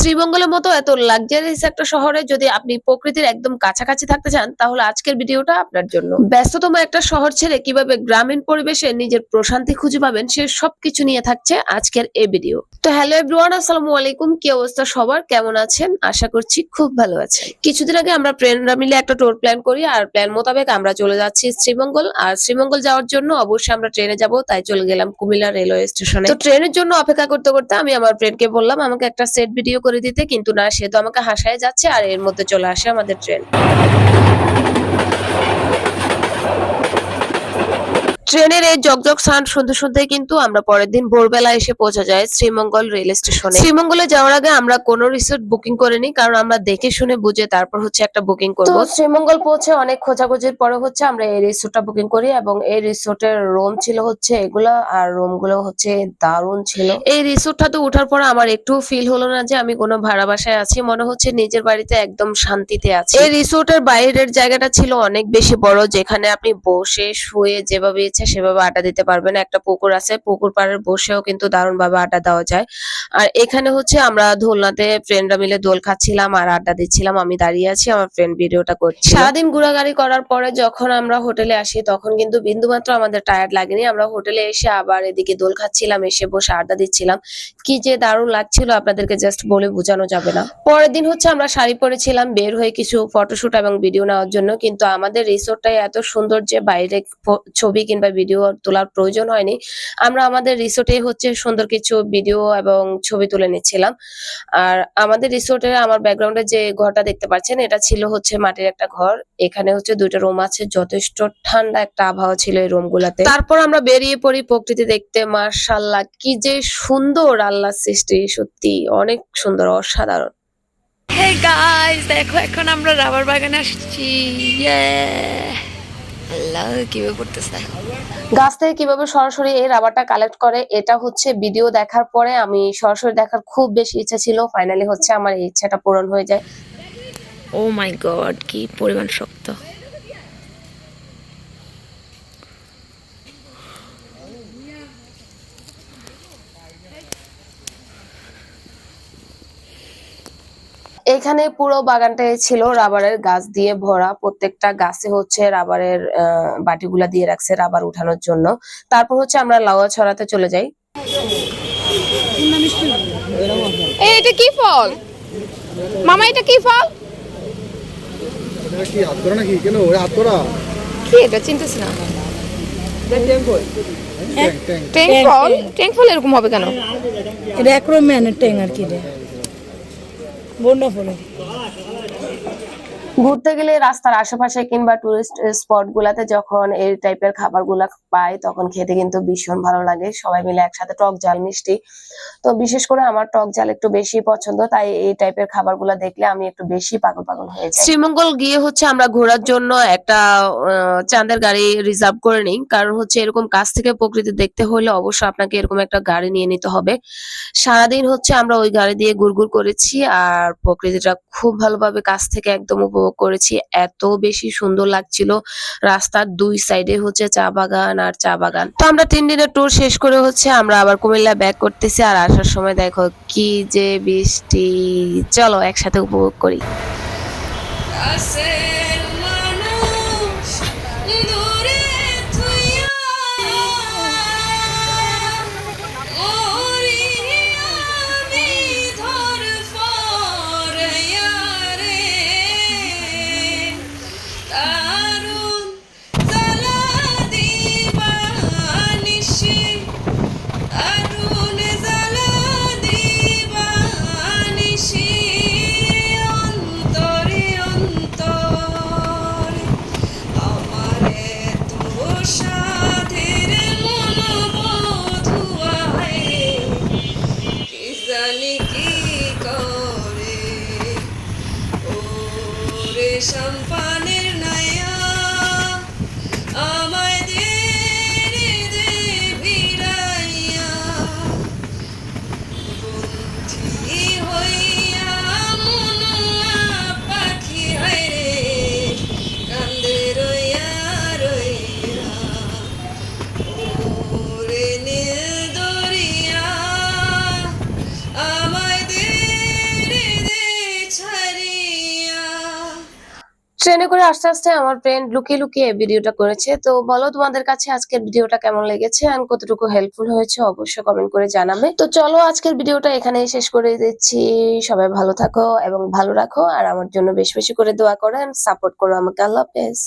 শ্রীমঙ্গলের মতো এত লাক্সারিয়াস একটা শহরে যদি আপনি প্রকৃতির একদম কাছাকাছি থাকতে চান, তাহলে আজকের ভিডিওটা আপনার জন্য। ব্যস্ততম একটা শহর ছেড়ে কীভাবে গ্রামীণ পরিবেশে নিজের প্রশান্তি খুঁজে পাবেন, সে সবকিছু নিয়ে থাকছে আজকের এই ভিডিও তো হ্যালো এভরিওয়ান আসসালামু আলাইকুম। কি অবস্থা সবার? কেমন আছেন? আশা করছি খুব ভালো আছেন। কিছুদিন আগে আমরা ফ্রেন্ডরা মিলে একটা ট্যুর প্ল্যান করি, আর প্ল্যান মোতাবেক আমরা চলে যাচ্ছি শ্রীমঙ্গল। আর শ্রীমঙ্গল যাওয়ার জন্য অবশ্যই আমরা ট্রেনে যাব, তাই চলে গেলাম কুমিল্লা রেলওয়ে স্টেশনে তো ট্রেনের জন্য অপেক্ষা করতে করতে আমি আমার ফ্রেন্ডকে বললাম, আমাকে একটা সেট ভিডিও করে দিতে, কিন্তু না, সে তো আমাকে হাসায় যাচ্ছে আর এর মধ্যে চলে আসে আমাদের ট্রেন। ট্রেনের এই জগজগ সাউন্ড শুনতে শুনতে কিন্তু আমরা পরের দিন ভোরবেলা এসে পৌঁছা যায় শ্রীমঙ্গল রেল স্টেশনে। শ্রীমঙ্গলে যাওয়ার আগে আমরা কোনো রিসোর্ট বুকিং করিনি কারণ আমরা দেখে শুনে বুঝে তারপর হচ্ছে একটা বুকিং করব। শ্রীমঙ্গল পৌঁছে অনেক খোঁজাখুঁজির পরে হচ্ছে আমরা এই রিসোর্টটা বুকিং করি এবং এই রিসোর্টের রুম ছিল হচ্ছে এগুলা আর রুমগুলো হচ্ছে দারুণ ছিল। এই রিসোর্টটাতে ওঠার পর আমার একটু ফিল হলো না যে আমি কোনো ভাড়া বাসায় আছি মনে হচ্ছে নিজের বাড়িতে একদম শান্তিতে আছি। এই রিসোর্টের বাইরের জায়গাটা ছিল অনেক বেশি বড় যেখানে আপনি বসে শুয়ে যেভাবে ইচ্ছা সেভাবে আড্ডা দিতে পারবেন একটা পুকুর আছে, পুকুর পাড়ে বসেও কিন্তু দারুণ ভাবে আড্ডা দেওয়া যায়। আর এখানে হচ্ছে আমরা দোলনাতে ফ্রেন্ডরা মিলে দোল খাচ্ছিলাম আর আড্ডা দিচ্ছিলাম, আমি দাঁড়িয়ে আছি, আমার ফ্রেন্ড ভিডিওটা করছি সারাদিন ঘোরাঘুরি করার পরে যখন আমরা হোটেলে আসি, তখন কিন্তু বিন্দুমাত্র আমাদের টায়ার্ড লাগেনি। আমরা হোটেলে এসে আবার এদিকে দোল খাচ্ছিলাম, এসে বসে আড্ডা দিচ্ছিলাম। কি যে দারুণ লাগছিল আপনাদেরকে জাস্ট বলে বোঝানো যাবে না। পরের দিন হচ্ছে আমরা শাড়ি পরেছিলাম, বের হয়ে কিছু ফটোশুট এবং ভিডিও নেওয়ার জন্য। কিন্তু আমাদের রিসোর্টটাই এত সুন্দর যে বাইরে ছবি কিংবা ভিডিও তোলার প্রয়োজন হয়নি। আমরা আমাদের রিসোর্টে হচ্ছে সুন্দর কিছু ভিডিও এবং ছবি তুলে নিচ্ছিলাম। আর আমাদের রিসোর্টে আমার ব্যাকগ্রাউন্ডে যে ঘরটা দেখতে পাচ্ছেন, এটা ছিল হচ্ছে মাটির একটা ঘর। এখানে হচ্ছে দুইটা রুম আছে, যথেষ্ট ঠান্ডা একটা আবহাওয়া ছিল এই রুম গুলাতে। তারপর আমরা বেরিয়ে পড়ি প্রকৃতি দেখতে। মার্শাল্লাহ কি যে সুন্দর আল্লাহ সৃষ্টি, সত্যি অনেক সুন্দর, অসাধারণ। হে গাইস দেখো, এখন আমরা রাবার বাগানে আসছি। ইয়ে আল্লাহ কীভাবে পড়তেছে গাছ থেকে কীভাবে সরাসরি এই রাবারটা কালেক্ট করে এটা হচ্ছে ভিডিও দেখার পরে আমি সরাসরি দেখার খুব বেশি ইচ্ছা ছিল। ফাইনালি হচ্ছে আমার এই ইচ্ছাটা পূরণ হয়ে যায়। ও মাই গড কি পরিমাণ শক্ত। এখানে পুরো বাগানটাই ছিল রাবারের গাছ দিয়ে ভরা। প্রত্যেকটা গাছে হচ্ছে রাবারের আহ, বাটিগুলা দিয়ে রাখছে রাবার উঠানোর জন্য। তারপর হচ্ছে আমরা লাউয়া ছড়াতে চলে যাই। এটা কি ফল? মামা এটা কি ফল? এটা কি এটা? চিনতেছি না। ট্যাঙ্ক ট্যাঙ্ক ট্যাঙ্ক ফল ট্যাঙ্ক ফল এরকম হবে কেন? এটা অ্যাক্রোম্যানের ট্যাং আর কি রে বন্যা ফলে ঘুরতে গেলে রাস্তার আশেপাশে কিংবা টুরিস্ট স্পট গুলাতে যখন এই টাইপের খাবারগুলা পাই, তখন খেতে কিন্তু ভীষণ ভালো লাগে। সবাই মিলে একসাথে টক জাল মিষ্টি। তো বিশেষ করে আমার টক জাল একটু বেশি পছন্দ, তাই এই টাইপের খাবারগুলা দেখলে আমি একটু বেশি পাগল পাগল হয়ে যাই। শ্রীমঙ্গল গিয়ে হচ্ছে আমরা ঘোরার জন্য একটা চাঁদের গাড়ি রিজার্ভ করে নিই। কারণ হচ্ছে এরকম কাছ থেকে প্রকৃতি দেখতে হলে অবশ্যই আপনাকে এরকম একটা গাড়ি নিয়ে নিতে হবে। সারাদিন হচ্ছে আমরা ওই গাড়ি দিয়ে ঘুরঘুর করেছি আর প্রকৃতিটা খুব ভালোভাবে কাছ থেকে একদম উপভোগ করেছি। এত বেশি সুন্দর লাগছিল। রাস্তার দুই সাইডে হচ্ছে চা বাগান আর চা বাগান। তো আমরা তিন দিনের ট্যুর শেষ করে হচ্ছে আমরা আবার কুমিল্লা ব্যাক করতেছি আর আসার সময় দেখো কি যে বৃষ্টি। চলো একসাথে উপভোগ করি। আরুন 上班 ট্রেনে করে আস্তে আস্তে আমার ফ্রেন্ড লুকিয়ে লুকিয়ে ভিডিওটা করেছে। তো বলো, তোমাদের কাছে আজকের ভিডিওটা কেমন লেগেছে আর কতটুকু হেল্পফুল হয়েছে অবশ্যই কমেন্ট করে জানাবে। তো চলো, আজকের ভিডিওটা এখানেই শেষ করে দিচ্ছি। সবাই ভালো থাকো এবং ভালো রাখো আর আমার জন্য বেশ বেশি করে দোয়া করো সাপোর্ট করো আমাকে। আল্লাহ হাফেজ।